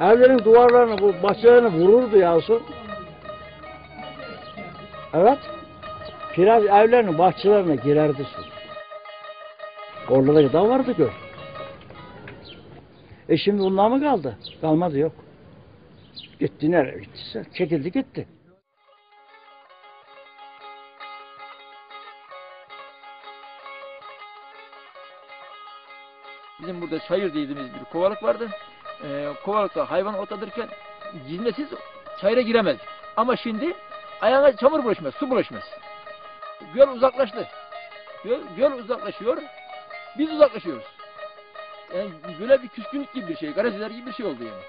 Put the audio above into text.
Evlerin duvarlarını, bu bahçelerini vururdu yavrusu. Evet. Kiraz evlerinin bahçelerine girerdi su. Orada da vardı göl. E şimdi bunlar mı kaldı? Kalmadı yok. Gitti nereye gittiyse. Çekildi gitti. Bizim burada çayır dediğimiz bir kovalık vardı. Ee, kovalıkta hayvan otlatırken cinnesiz çayıra giremez. Ama şimdi ayağına çamur bulaşmaz, su bulaşmaz. Göl uzaklaştı. Göl, göl uzaklaşıyor. Biz uzaklaşıyoruz. Yani böyle bir küskünlük gibi bir şey, garezler gibi bir şey oldu yani.